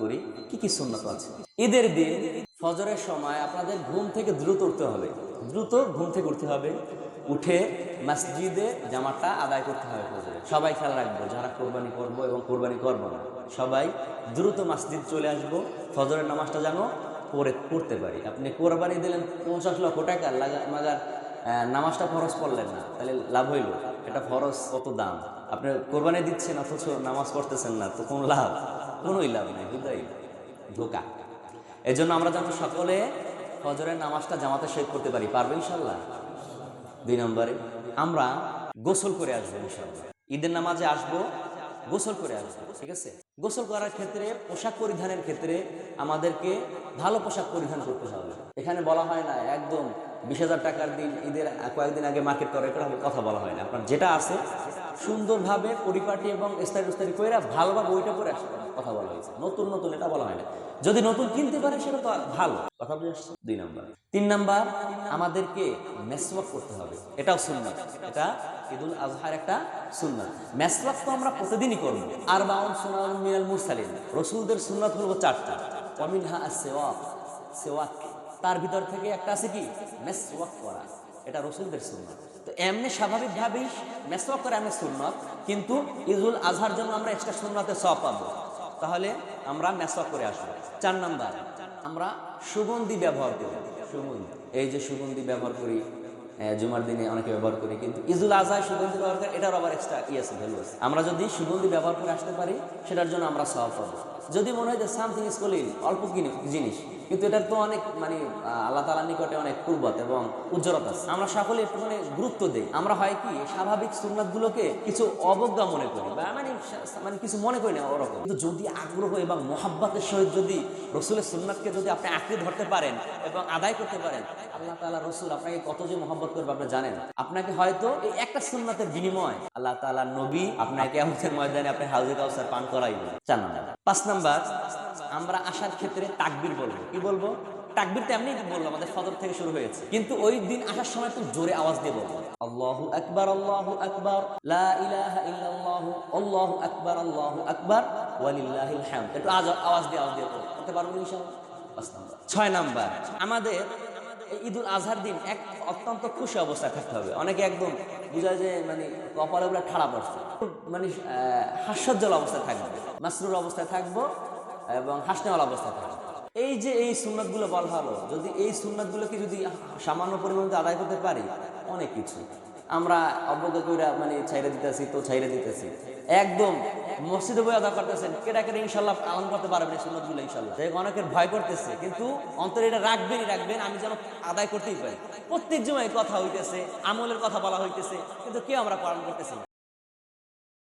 করি, কি কি সুন্নত আছে? ঈদের দিন, ফজরের সময় আপনাদের ঘুম থেকে দ্রুত উঠতে হবে। দ্রুত ঘুম থেকে উঠতে হবে। উঠে মসজিদে জামাটা আদায় করতে হবে সবাই খেয়াল রাখব, যারা কোরবানি করব এবং কোরবানি করব না। সবাই দ্রুত মসজিদ চলে আসব, ফজরের নামাজটা যেন পড়ে, পড়তে পারি। আপনি কোরবানি দিলেন পঞ্চাশ লক্ষ টাকা, লাগা নামাজটা ফরজ পড়লেন না, তাহলে লাভ হইল। এটা ফরজ কত দাম? আপনি কোরবানি দিচ্ছেন, অথচ নামাজ পড়তেছেন না, তো কোন লাভ? কোনোই লাভ নেই বুঝাই ধোকা। এই জন্য আমরা যেন সকলে ফজরের নামাজটা জামাতে শেষ করতে পারি, পারবে ইনশাল্লাহ দুই নম্বরে, আমরা গোসল করে আসব ইনশাল্লাহ ঈদের নামাজে আসব, গোসল করে আসব, ঠিক আছে? গোসল করার ক্ষেত্রে, পোশাক পরিধানের ক্ষেত্রে আমাদেরকে ভালো পোশাক পরিধান করতে হবে। এখানে বলা হয় না, একদম বিশ টাকার দিন, ঈদের কয়েকদিন আগে মার্কেট করে কথা বলা হয় না। আপনার যেটা আছে সুন্দরভাবে পরিপাটি এবং ইস্তারি উস্তারি করে ভালোভাবে ওইটা করে আসতে কথা বলা হয়েছে। নতুন নতুন এটা বলা হয় না। যদি নতুন কিনতে পারে, সেটা তো ভালো। কথা বুঝে আসছে? দুই নাম্বার। তিন নাম্বার, আমাদেরকে মেসওয়াক করতে হবে। এটাও সুন্নাত। এটা ঈদুল আজহার একটা সুন্নাত। মেসওয়াক তো আমরা প্রতিদিনই করব। আর বাউন সুনান মিনাল মুরসালিন। রসুলদের সুন্নাত হলো চারটা। অমিনহা আর সেওয়াক সেওয়াক। তার ভিতর থেকে একটা আছে কি? মেসওয়াক করা। এটা রসুলদের সুন্নাত। তো এমনি স্বাভাবিকভাবেই মেসওয়াক করা এমনি সুন্নত, কিন্তু ঈদুল আজহার জন্য আমরা এক্সট্রা সুন্নতে সব পাবো। তাহলে আমরা মেসওয়াক করে আসব। চার নাম্বার, আমরা সুগন্ধি ব্যবহার করি। সুগন্ধি, এই যে সুগন্ধি ব্যবহার করি জুমার দিনে অনেকে ব্যবহার করি, কিন্তু ইজুল আজহায় সুগন্ধি ব্যবহার করে, এটার আবার এক্সট্রা ই আছে ভ্যালু আছে। আমরা যদি সুগন্ধি ব্যবহার করে আসতে পারি, সেটার জন্য আমরা সব পাবো। যদি মনে হয় যে সামথিং ইজ কলিন অল্প জিনিস কিন্তু এটার তো অনেক মানে আল্লাহ তালার নিকটে অনেক পূর্বত এবং উজ্জ্বলতা আছে। আমরা সকলে একটু মানে গুরুত্ব দিই। আমরা হয় কি, স্বাভাবিক সুন্নাতগুলোকে কিছু অবজ্ঞা মনে করি বা মানে মানে কিছু মনে করি না ওরকম। কিন্তু যদি আগ্রহ এবং মোহাব্বতের সহিত যদি রসুলের সুন্নাতকে যদি আপনি আঁকড়ে ধরতে পারেন এবং আদায় করতে পারেন, আল্লাহ তাআলা রসুল আপনাকে কত যে মোহাব্বত করবে আপনি জানেন? আপনাকে হয়তো এই একটা সুন্নাতের বিনিময় আল্লাহ তাআলা নবী আপনাকে আমাদের ময়দানে আপনি হাউজে কাউসার পান চার নাম্বার। পাঁচ নাম্বার আমরা আসার ক্ষেত্রে তাকবির বলব। কি বলব? তাকবির তো এমনি বলব আমাদের সদর থেকে শুরু হয়েছে। কিন্তু ওই দিন আসার সময় একটু জোরে আওয়াজ দিয়ে বলব। আল্লাহু আকবার আল্লাহু আকবার আল্লাহু আকবার আল্লাহু আকবার হামদ। একটু আজ- আওয়াজ দিয়ে আওয়াজ দিয়ে করতে পারব ছয় নাম্বার, আমাদের ঈদুল আজহার দিন এক অত্যন্ত খুশি অবস্থায় থাকতে হবে। অনেকে একদম বোঝায় যে মানে কপালে ঠাড়া পড়ছে। মানে হাস্যোজ্জ্বল অবস্থায় থাকবে। মাসরুর অবস্থায় থাকব। এবং হাসনেওয়ালা অবস্থায় থাকব এই যে এই সুন্নাতগুলো বলা হলো, যদি এই সুন্নাতগুলোকে যদি সামান্য পরিমাণে আদায় করতে পারি, অনেক কিছু। আমরা অবজ্ঞা করে মানে ছাইরে দিতেছি, তো ছাইরে দিতেছি। একদম মসজিদে বই আদা করতেছেন কেটা কেটে ইনশাল্লাহ পালন করতে পারবেন এই সুন্নতগুলো ইনশাল্লাহ। যে অনেকের ভয় করতেছে, কিন্তু অন্তরে এটা রাখবেনই, রাখবেন, আমি যেন আদায় করতেই পারি। প্রত্যেক জমায় কথা হইতেছে, আমলের কথা বলা হইতেছে, কিন্তু কেউ আমরা পালন করতেছি